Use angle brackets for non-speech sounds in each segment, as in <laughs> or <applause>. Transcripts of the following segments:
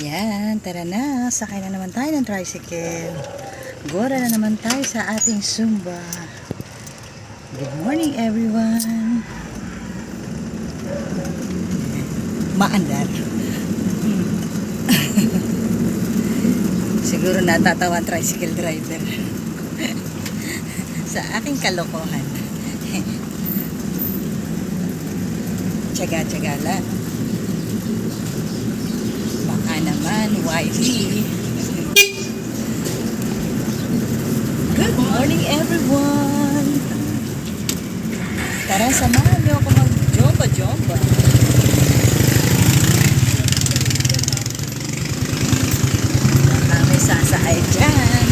Yan, tara na. Sakay na naman tayo ng tricycle. Gora na naman tayo sa ating Zumba. Good morning, everyone. Maandar. <laughs> Siguro natatawa ang tricycle driver. sa aking kalokohan. <laughs> Tsaga-tsaga lang. Baka naman, wifey. Good morning, everyone! Tara, samahan niyo ako mag-jomba-jomba. Baka may sasakay dyan.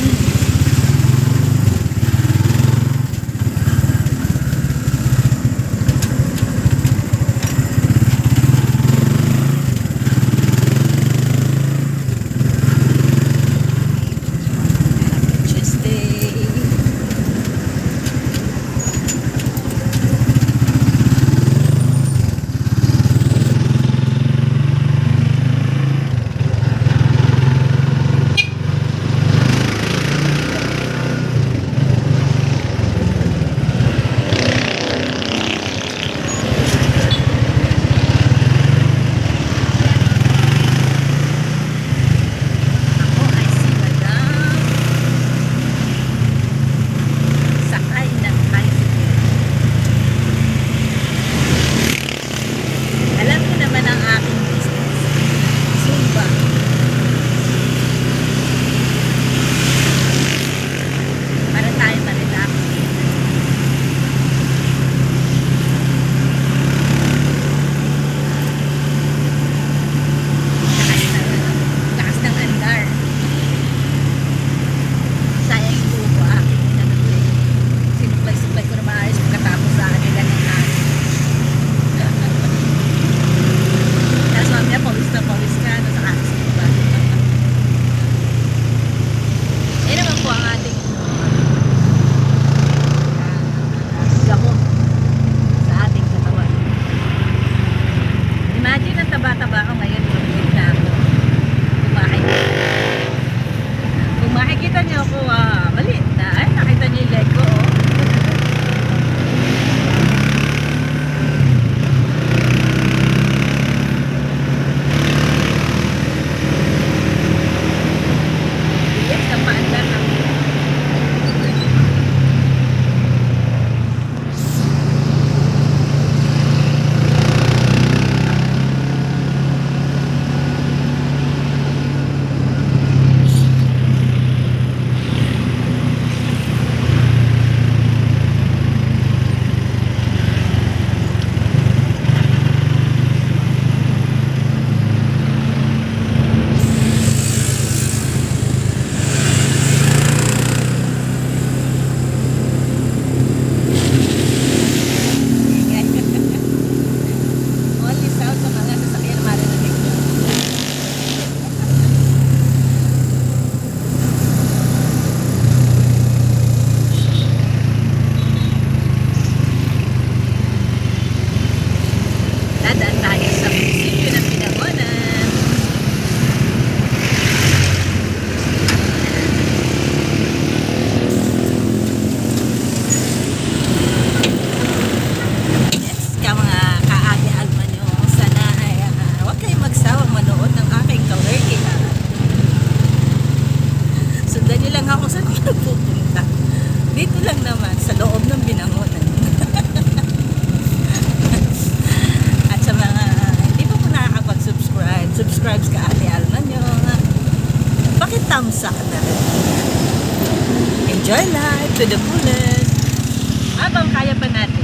Tuesday. Ako ay si Madam sakay ng tricycle. Ang aking business. Zumba. Para tayo ma-relax. Lakas ng, lakas ng andar. Sayang yung buo ko aking ano to eh. Sinuklay-suklay ko na maayos pagkatapos sa akin ganyan na. Tapos mamaya pawis na pawis ka na sa aking ba. Eh naman po ang ating ah, gamot sa ating katawan. Imagine ko ngayon, Enjoy life to the fullest. Habang kaya pa natin.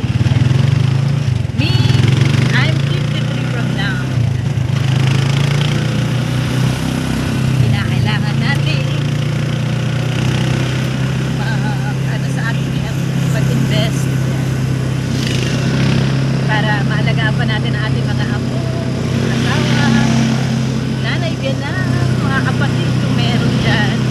Me, I'm 53 from now. Kinakailangan natin ma- ano sa ating pag-invest para maalagaan pa natin ang ating mga apo, asawa, nanay, biyanan, mga kapatid kung meron dyan.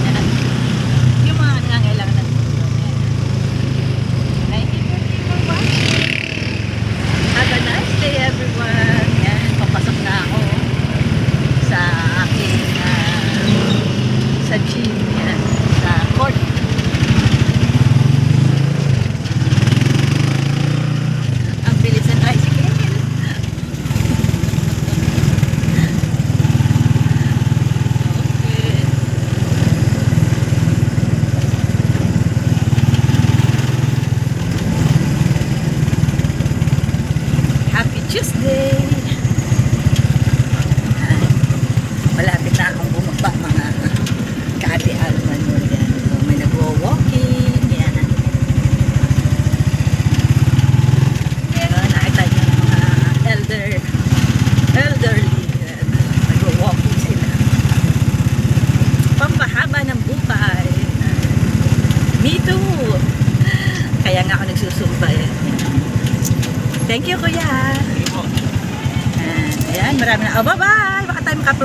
Tuesday. Malapit na akong bumaba mga kaati alman mo yan. May nagwo-walking. Yan. Pero nakita niyo ng mga elder elderly. Nagwo-walking sila. Pampahaba ng buhay. Me too. Kaya nga ako nagsusumba yan. yan. Thank you, kuya. Ayan, marami na. Oh, bye-bye! Baka tayo makapag